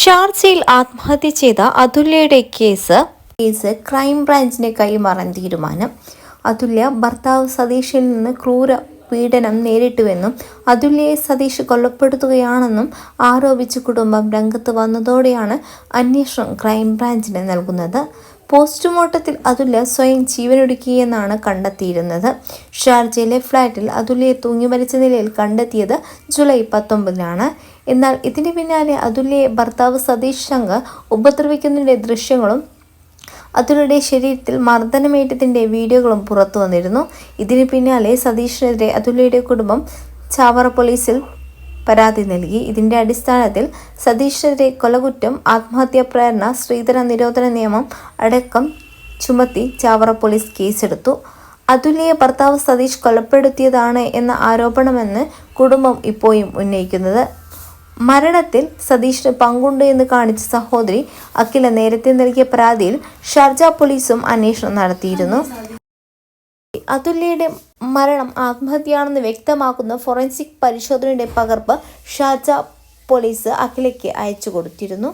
ഷാർജയിൽ ആത്മഹത്യ ചെയ്ത അതുല്യയുടെ കേസ് കേസ് ക്രൈംബ്രാഞ്ചിന് കൈമാറാൻ തീരുമാനം. അതുല്യ ഭർത്താവ് സതീഷിൽ നിന്ന് ക്രൂര പീഡനം നേരിട്ടുവെന്നും അതുല്യയെ സതീഷ് കൊലപ്പെടുത്തുകയാണെന്നും ആരോപിച്ച് കുടുംബം രംഗത്ത് വന്നതോടെയാണ് അന്വേഷണം ക്രൈംബ്രാഞ്ചിന് നൽകുന്നത്. പോസ്റ്റ്മോർട്ടത്തിൽ അതുല്യ സ്വയം ജീവനൊടുക്കിയെന്നാണ് കണ്ടെത്തിയിരുന്നത്. ഷാർജയിലെ ഫ്ളാറ്റിൽ അതുല്യയെ തൂങ്ങി മരിച്ച നിലയിൽ കണ്ടെത്തിയത് ജൂലൈ പത്തൊമ്പതിനാണ്. എന്നാൽ ഇതിന് പിന്നാലെ അതുല്യയെ ഭർത്താവ് സതീഷ് ശങ്കർ ഉപദ്രവിക്കുന്നതിന്റെ ദൃശ്യങ്ങളും അതുല്യയുടെ ശരീരത്തിൽ മർദ്ദനമേറ്റത്തിന്റെ വീഡിയോകളും പുറത്തു വന്നിരുന്നു. ഇതിന് പിന്നാലെ സതീഷിനെതിരെ അതുലയുടെ കുടുംബം ചാവറ പോലീസിൽ പരാതി നൽകി. ഇതിന്റെ അടിസ്ഥാനത്തിൽ സതീഷിനെതിരെ കൊലകുറ്റം ആത്മഹത്യാ പ്രേരണ സ്ത്രീധന നിരോധന നിയമം അടക്കം ചുമത്തി ചാവറ പോലീസ് കേസെടുത്തു. അതുല്യെ ഭർത്താവ് സതീഷ് കൊലപ്പെടുത്തിയതാണ് എന്ന ആരോപണമെന്ന് കുടുംബം ഇപ്പോഴും ഉന്നയിക്കുന്നത്. മരണത്തിൽ സതീഷിന് പങ്കുണ്ട് എന്ന് കാണിച്ച സഹോദരി അഖില നേരത്തെ നൽകിയ പരാതിയിൽ ഷാർജ പോലീസും അന്വേഷണം നടത്തിയിരുന്നു. അതുല്യയുടെ മരണം ആത്മഹത്യയാണെന്ന് വ്യക്തമാക്കുന്ന ഫോറൻസിക് പരിശോധനയുടെ പകർപ്പ് ഷാർജ പോലീസ് അഖിലയ്ക്ക് അയച്ചു കൊടുത്തിരുന്നു.